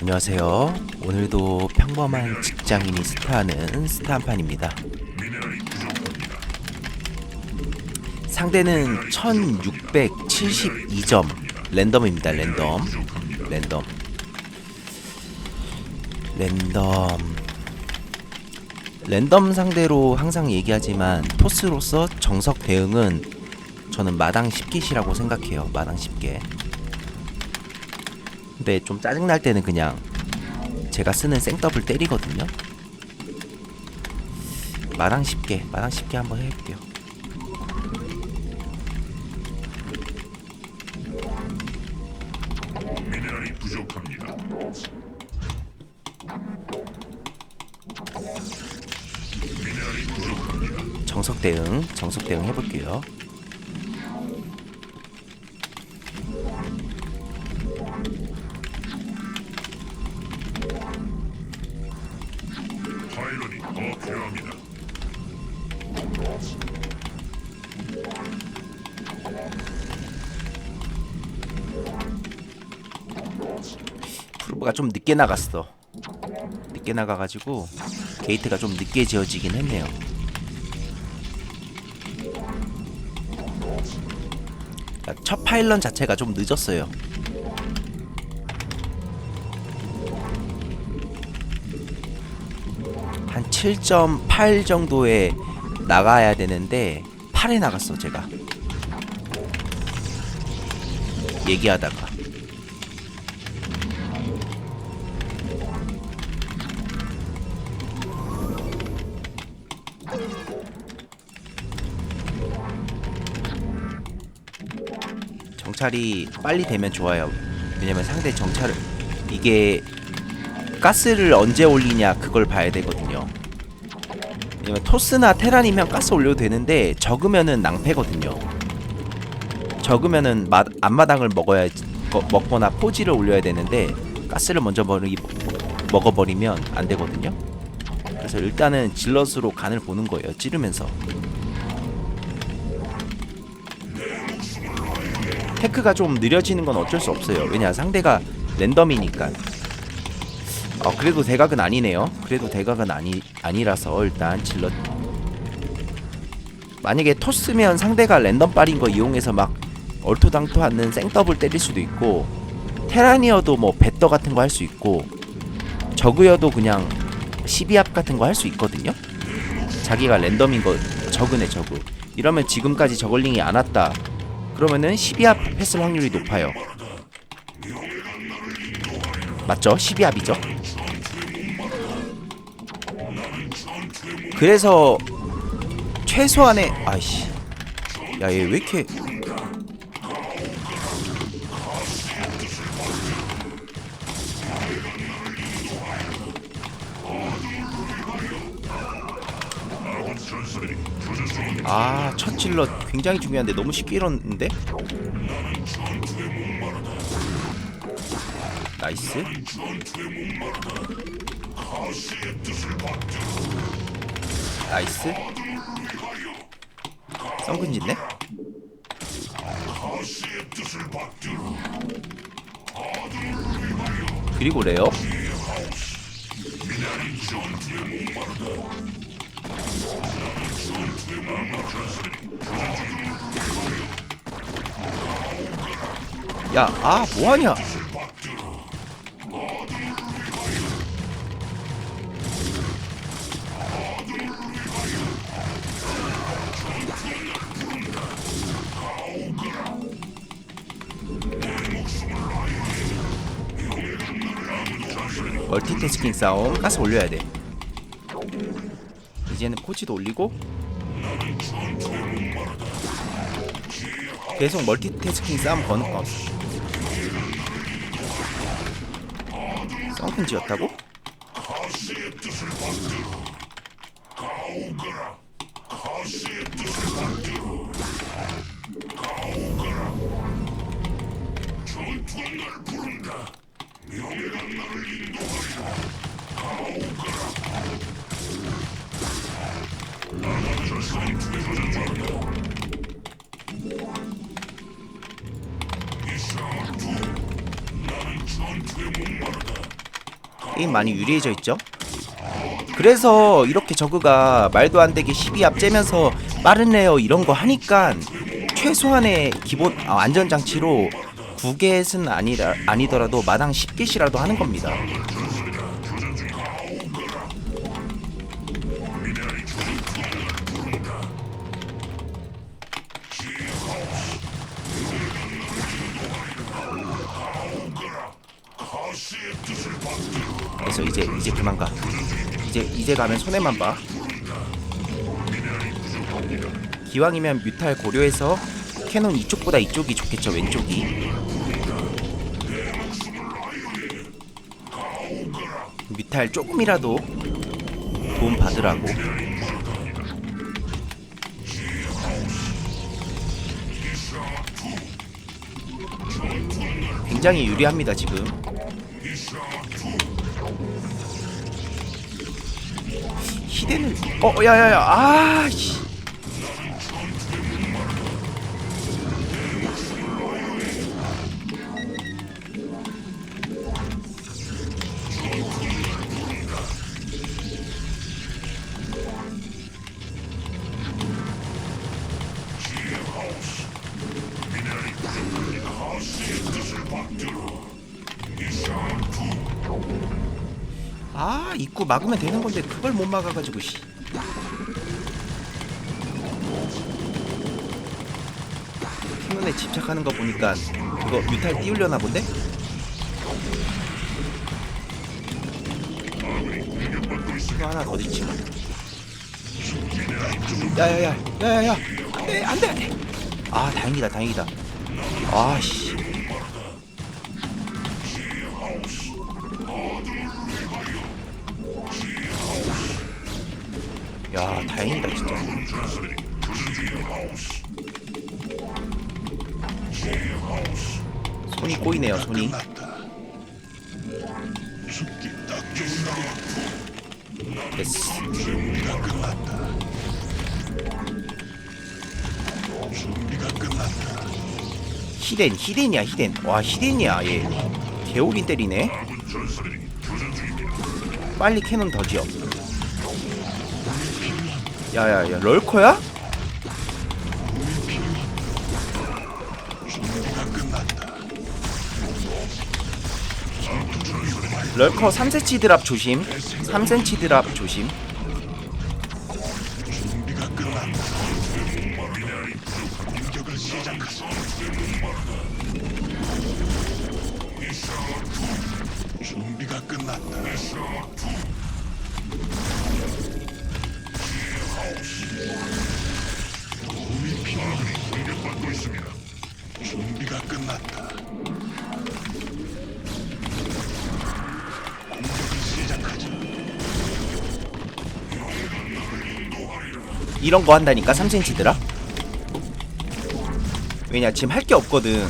안녕하세요. 오늘도 평범한 직장인이 스타하는 스타 한판입니다. 상대는 1672점 랜덤입니다. 랜덤. 랜덤. 랜덤. 랜덤 상대로 항상 얘기하지만 토스로서 정석 대응은 저는 마당 10깃이라고 생각해요. 마당 10개. 근데 좀 짜증날 때는 그냥 제가 쓰는 생더블 때리거든요. 마당 10개, 마당 10개 한번 해볼게요. 미네랄이 부족합니다. 미네랄이 부족합니다. 정석 대응, 정석 대응 해볼게요. 가 좀 늦게 나갔어. 늦게 나가가지고 게이트가 좀 늦게 지어지긴 했네요. 첫 파일런 자체가 좀 늦었어요. 한 7.8 정도에 나가야 되는데 8에 나갔어 제가. 얘기하다가. 정찰이 빨리 되면 좋아요. 왜냐면 상대 정찰을 이게 가스를 언제 올리냐 그걸 봐야 되거든요. 왜냐면 토스나 테란이면 가스 올려도 되는데 적으면은 낭패거든요. 적으면은 마, 앞마당을 먹어야 거, 먹거나 포지를 올려야 되는데 가스를 먼저 버리, 먹어버리면 안 되거든요. 그래서 일단은 질럿으로 간을 보는 거예요. 찌르면서. 테크가 좀 느려지는 건 어쩔 수 없어요. 왜냐 상대가 랜덤이니까. 어 그래도 대각은 아니네요. 그래도 대각은 아니 아니라서 일단 질러. 만약에 토스면 상대가 랜덤 빨인 거 이용해서 막 얼토당토하는 생더블 때릴 수도 있고 테라니어도 뭐 배떠 같은 거 할 수 있고 저그여도 그냥 12합 같은 거 할 수 있거든요. 자기가 랜덤인 거 저그네 저그. 이러면 지금까지 저글링이 안 왔다. 그러면은 12합 했을 확률이 높아요. 맞죠? 12합이죠? 그래서 최소한의 아이씨 야 얘 왜 이렇게 아 질럿 굉장히 중요한데 너무 쉽게 잃었는데? 나이스. 나이스. 썬근 짓네? 그리고 레어 야, 아, 뭐하냐? 멀티태스킹 싸움 가스 올려야 돼. 이제는 포지도 올리고 계속 멀티태스킹 싸움 거는 거 썬큰 지었다고? 게임 많이 유리해져 있죠? 그래서 이렇게 저그가 말도 안 되게 12 앞재면서 빠른 레어 이런 거 하니까 최소한의 기본 아, 안전장치로 9개는 아니라, 아니더라도 마당 10개씩이라도 하는 겁니다. 그래서 이제 이제 그만 가. 이제 이제 가면 손해만 봐. 기왕이면 뮤탈 고려해서 캐논 이쪽보다 이쪽이 좋겠죠 왼쪽이. 뮤탈 조금이라도 도움 받으라고. 굉장히 유리합니다 지금. 히덴을 어 야야야 아씨 아 입구 막으면 되는 건데 그걸 못 막아가지고 씨. 캐논에 집착하는 거 보니까 그거 뮤탈 띄우려나 본데? 이거 하나 더 짓지? 야야야 야야야. 안돼 안돼. 아 다행이다 다행이다. 아씨 야 다행이다 진짜. 손이 꼬이네요 손이. 됐어. 히덴 히덴이야 히덴. 와 히덴이야 얘. 개오린 때리네. 빨리 캐논 더 지어 야야야 럴커야? 럴커 3cm 드랍 조심 3cm 드랍 조심 이런 거 한다니까 3cm 드랍 왜냐 지금 할 게 없거든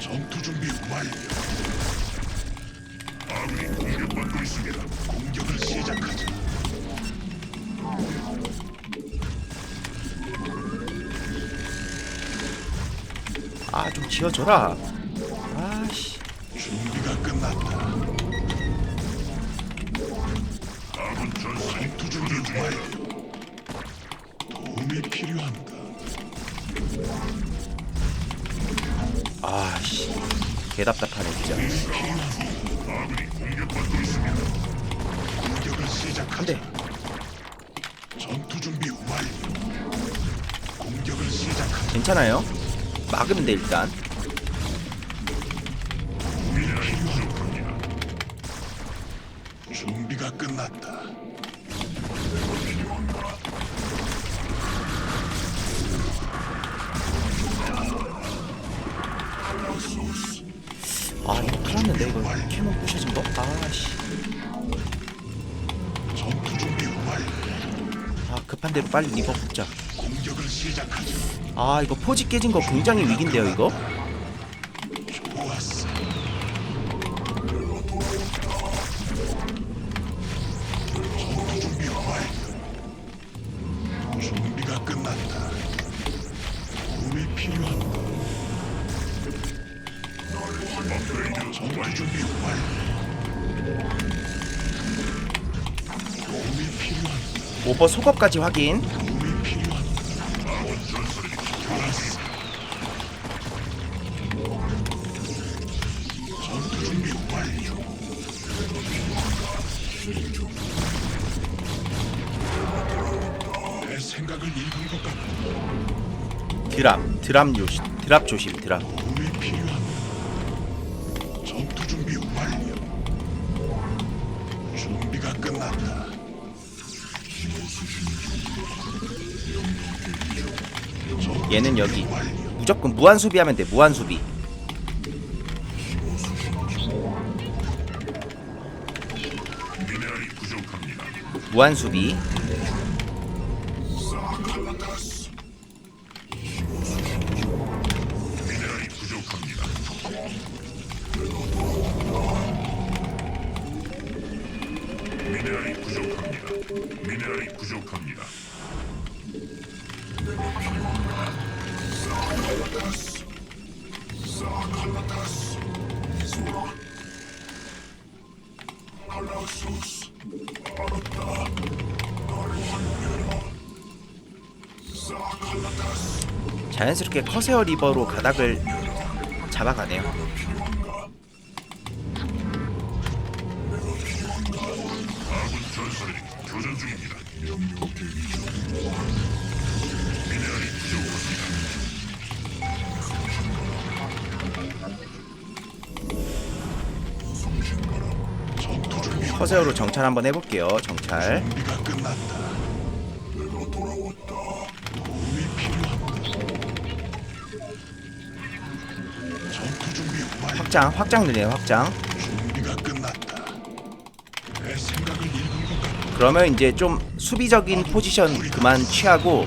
전투 준비 완료. 아군이 공격받고 있습니다. 공격을 시작하자. 아 좀 지어줘라 아씨 준비가 끝났다. 아군 전투 준비 완료. 아씨 개답답하네 진짜. 안돼 전투 준비 완료. 공격을 시작하자. 괜찮아요 막으면 돼 일단 아 이거 큰일 났는데 이거 캐논 부셔진 거? 아씨. 아 급한 대로 빨리 리버 붙자. 아 이거 포지 깨진 거 굉장히 위기인데요 이거 업그레이드 전투 준비 필요한 오버 속업까지 확인. 드랍, 드랍 조심, 드랍 조심, 드랍. 준비가 끝났다. 얘는 여기. 무조건 무한 수비하면 돼. 무한 수비. 무한 수비. 자연스럽게 커세어 리버로 가닥을 잡아가네요. 커세어로 정찰 한번 해볼게요. 정찰. 확장, 확장 늘려요. 확장. 준비가 끝났다. 내 생각을 읽은 것 같고 그러면 이제 좀 수비적인 포지션 그만 취하고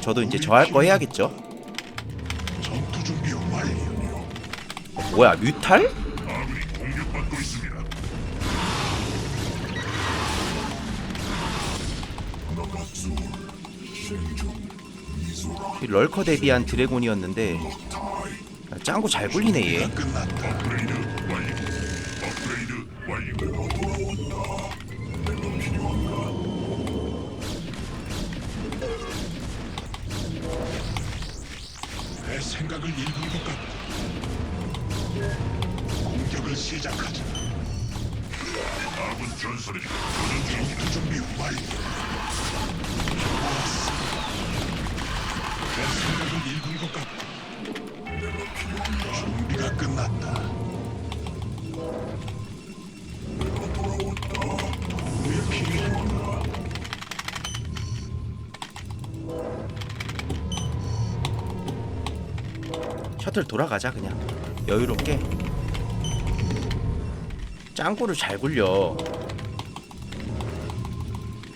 저도 이제 저할 거 해야겠죠. 전투 준비 완료. 뭐야 뮤탈? 아군이 공격받고 있습니다. 이 럴커 대비한 드래곤이었는데 야, 짱구 잘 굴리네 얘. 내 생각을 읽은 것 같고 공격을 시작하자. 아군 전사들이 교전 중입니다. 준비 완료. 내 생각을 읽은 끝났다. 셔틀 돌아가자 그냥 여유롭게. 짱구를 잘 굴려.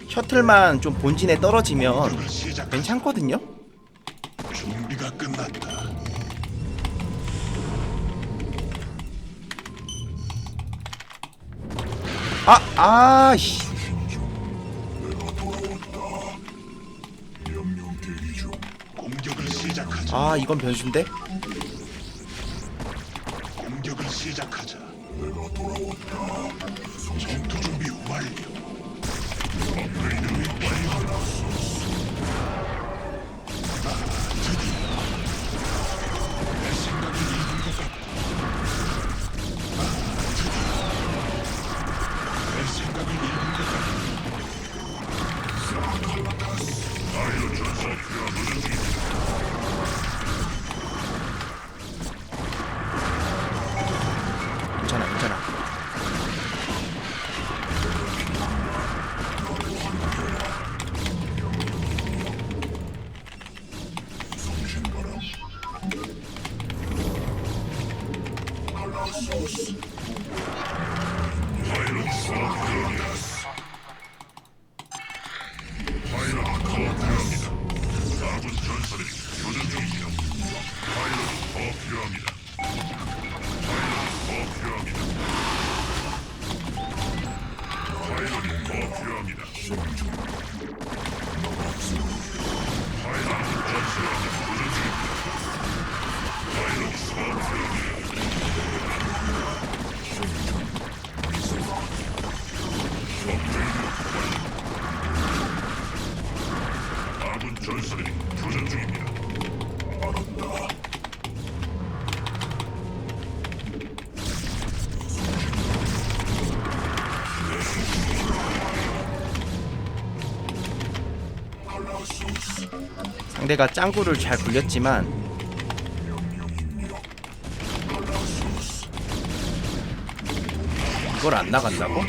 셔틀만 좀 본진에 떨어지면. 괜찮거든요. 아. 공격을 시작하자. 아, 이건 변수인데? 공격을 시작하자. 전투 파 상대가 짱구를 잘 굴렸지만 이걸 안 나간다고?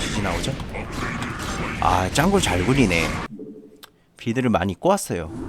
어디 나오죠? 아 짱구 잘 굴리네 비드를 많이 꼬았어요